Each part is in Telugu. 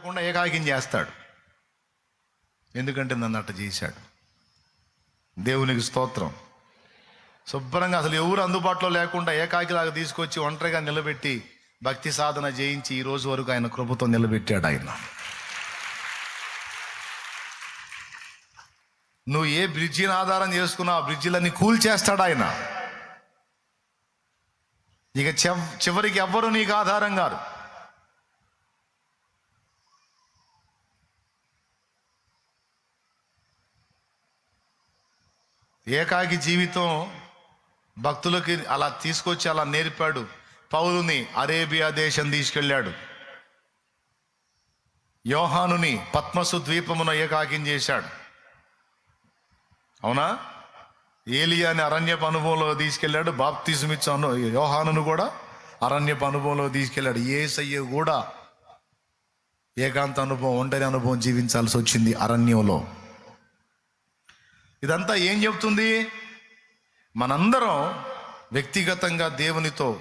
లేకుండా ఏకాకిం చేస్తాడు. ఎందుకంటే నన్ను అట్ట చేశాడు. దేవునికి స్తోత్రం. శుభ్రంగా అసలు ఎవరు అందుబాటులో లేకుండా ఏకాకిలాగా తీసుకొచ్చి ఒంటరిగా నిలబెట్టి భక్తి సాధన చేయించి ఈ రోజు వరకు ఆయన కృపతో నిలబెట్టాడు ఆయన. నువ్వు ఏ బ్రిడ్జిని ఆధారం చేసుకున్నా ఆ బ్రిడ్జిలన్నీ కూల్ చేస్తాడు ఆయన. ఇక చివరికి ఎవ్వరు నీకు ఆధారం కాదు ఏకాకి జీవితం భక్తులకి అలా తీసుకొచ్చి అలా నేర్పాడు. పౌలుని అరేబియా దేశం తీసుకెళ్ళాడు. యోహానుని పద్మసు ద్వీపమున ఏకాకిం చేశాడు. అవునా? ఏలియాని అరణ్యపు అనుభవంలో తీసుకెళ్ళాడు. బాప్తిజమిచ్చు అను యోహానును కూడా అరణ్యపు అనుభవంలో తీసుకెళ్ళాడు. ఏసయ్య కూడా ఏకాంత అనుభవం ఒంటరి అనుభవం జీవించాల్సి వచ్చింది అరణ్యంలో. ఇదంతా ఏం చెప్తుంది మనందరం వ్యక్తిగతంగా దేవునితో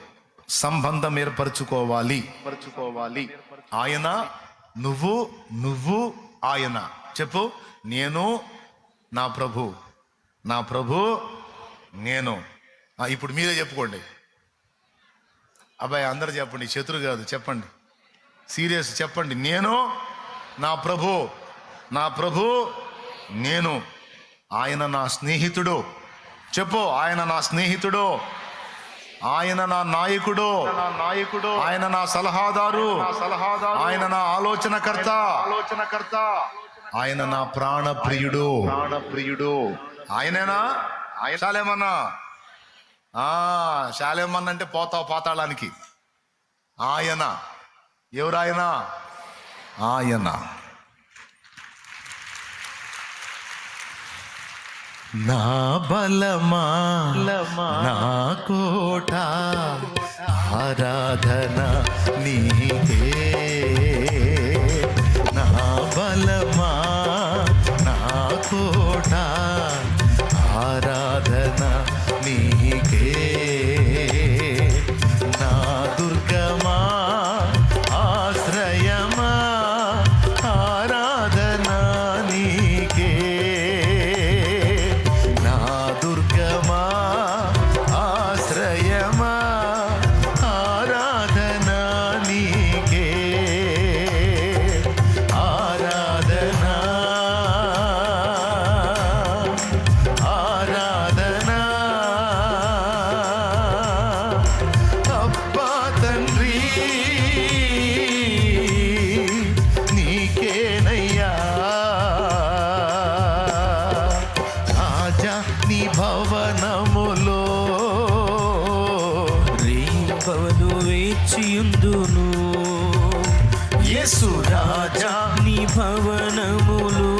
సంబంధం ఏర్పరచుకోవాలి. పరుచుకోవాలి ఆయన నువ్వు నువ్వు ఆయన. చెప్పు నేను నా ప్రభు. నా ప్రభు నేను. ఇప్పుడు మీరే చెప్పుకోండి. అబ్బాయి అందరు చెప్పండి. శత్రు కాదు చెప్పండి. సీరియస్ చెప్పండి. నేను నా ప్రభు. నా ప్రభు నేను. ఆయన నా స్నేహితుడు. చెప్పు ఆయన నా స్నేహితుడు. ఆయన నా నాయకుడు. నా నాయకుడు ఆయన నా సలహాదారు. సలహాదారు ఆయన నా ఆలోచనకర్త. ఆలోచనకర్త ఆయన నా ప్రాణప్రియుడు. ప్రాణప్రియుడు ఆయనేనా? ఆయన శాలేమన్నా. ఆ శాలేమన్న అంటే పోతావు పాతాళానికి. ఆయన. ఎవరాయన? ఆయన. నా బలమా? నా కోట? ఆరాధన నీకే? నా బలమా? నా కోట? ఆరాధన నీకే? రేపవను వేచియుందును. యేసు రాజా నీ భవనములు